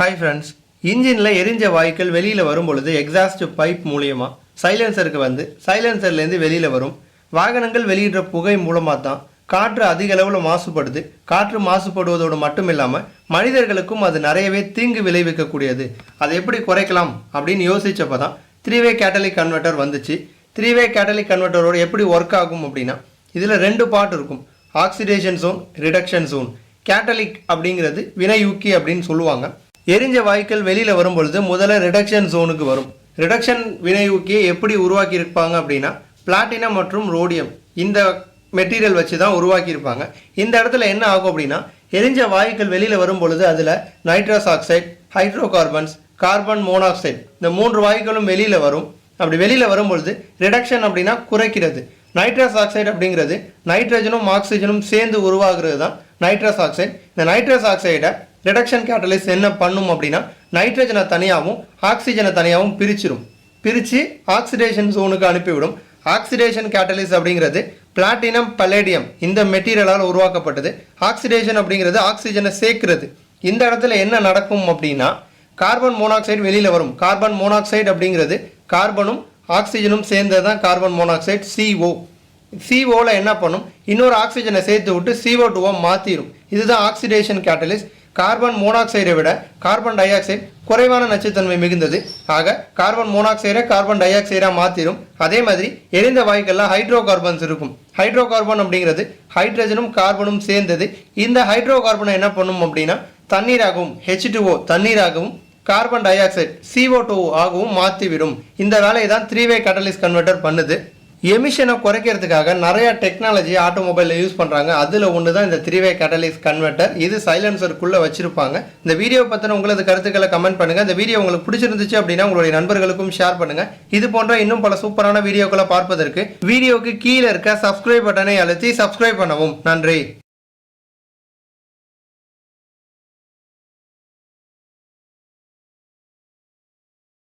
Hi friends இன்ஜினில் எரிஞ்ச வாயுக்கள் வெளியில் வரும் பொழுது எக்ஸாஸ்ட் பைப் மூலியமாக சைலன்சருக்கு வந்து சைலன்சர்லேருந்து வெளியில் வரும். வாகனங்கள் வெளியிடுற புகை மூலமாக தான் காற்று அதிக அளவில் மாசுபடுது. காற்று மாசுபடுவதோடு மட்டும் இல்லாமல் மனிதர்களுக்கும் அது நிறையவே தீங்கு விளைவிக்கக்கூடியது. அதை எப்படி குறைக்கலாம் அப்படின்னு யோசித்தப்போ தான் த்ரீ வே கேட்டலிக் கன்வெர்ட்டர் வந்துச்சு. த்ரீ வே கேட்டலிக் கன்வெர்ட்டரோட எப்படி ஒர்க் ஆகும் அப்படின்னா இதில் ரெண்டு பார்ட் இருக்கும். Oxidation zone reduction zone catalytic அப்படிங்கிறது வினையூக்கி அப்படின்னு சொல்லுவாங்க. எரிஞ்ச வாயுக்கள் வெளியில் வரும் பொழுது முதல்ல ரிடக்ஷன் ஜோனுக்கு வரும். ரிடக்ஷன் வினையூக்கியை எப்படி உருவாக்கியிருப்பாங்க அப்படின்னா பிளாட்டினம் மற்றும் ரோடியம் இந்த மெட்டீரியல் வச்சு தான் உருவாக்கியிருப்பாங்க. இந்த இடத்துல என்ன ஆகும் அப்படின்னா எரிஞ்ச வாயுக்கள் வெளியில் வரும் பொழுது அதில் nitrous oxide hydrocarbons carbon monoxide இந்த மூன்று வாயுக்களும் வெளியில் வரும். அப்படி வெளியில் வரும்பொழுது ரிடக்ஷன் அப்படின்னா குறைக்கிறது. நைட்ரஸ் ஆக்சைடு அப்படிங்கிறது நைட்ரஜனும் ஆக்சிஜனும் சேர்ந்து உருவாகிறது தான் நைட்ரஸ் ஆக்சைடு இந்த நைட்ரஸ் ஆக்சைடை ரிடக்ஷன் கேட்டலிஸ்ட் என்ன பண்ணும் அப்படின்னா நைட்ரஜனை தனியாகவும் ஆக்சிஜனை தனியாகவும் பிரிச்சிடும் பிரித்து ஆக்சிடேஷன் ஜோனுக்கு அனுப்பிவிடும். ஆக்சிடேஷன் கேட்டலிஸ்ட் அப்படிங்கிறது பிளாட்டினம் பலேடியம் இந்த மெட்டீரியலால் உருவாக்கப்பட்டது. ஆக்சிடேஷன் அப்படிங்கிறது ஆக்சிஜனை சேர்க்கிறது. இந்த இடத்துல என்ன நடக்கும் அப்படின்னா கார்பன் மோனாக்சைடு வெளியில் வரும். கார்பன் மோனாக்சைடு அப்படிங்கிறது கார்பனும் ஆக்சிஜனும் சேர்ந்தது தான் கார்பன் மோனாக்சைடு சிஓ சிஓவில் என்ன பண்ணும்? இன்னொரு ஆக்சிஜனை சேர்த்து விட்டு சிஓ டூவாக மாற்றிடும் இதுதான் ஆக்சிடேஷன் கேட்டலிஸ்ட் கார்பன் மோனாக்சைடை விட கார்பன் டை ஆக்சைடு குறைவான நச்சுத்தன்மை மிகுந்தது. ஆக கார்பன் மோனாக்சைடை கார்பன் டை ஆக்சைடாக மாற்றிடும் அதே மாதிரி எரிந்த வாயுக்கெல்லாம் ஹைட்ரோ கார்பன்ஸ் இருக்கும். ஹைட்ரோ கார்பன் அப்படிங்கிறது ஹைட்ரஜனும் கார்பனும் சேர்ந்தது. இந்த ஹைட்ரோ கார்பனை என்ன பண்ணும் அப்படின்னா தண்ணீராகவும் H2O தண்ணீராகவும் carbon dioxide CO two ஆகவும் மாற்றிவிடும் இந்த வேலையை தான் த்ரீ வே கட்டலிஸ் கன்வெர்ட்டர் பண்ணுது. எமிஷனை குறைக்கிறதுக்காக நிறைய டெக்னாலஜி ஆட்டோமொபைலில் யூஸ் பண்ணுறாங்க அதில் ஒன்று தான் இந்த த்ரீவே கேட்டலிஸ் கன்வெர்டர் கன்வெர்ட்டர் இது சைலன்சருக்குள்ளே வச்சிருப்பாங்க. இந்த வீடியோ பற்றின உங்களது கருத்துக்களை கமெண்ட் பண்ணுங்கள் இந்த வீடியோ உங்களுக்கு பிடிச்சிருந்துச்சு அப்படின்னா உங்களுடைய நண்பர்களுக்கும் ஷேர் பண்ணுங்கள் இது போன்ற இன்னும் பல சூப்பரான வீடியோக்களை பார்ப்பதற்கு வீடியோக்கு கீழே இருக்க சப்ஸ்கிரைப் பட்டனை அழுத்தி சப்ஸ்கிரைப் பண்ணவும். நன்றி.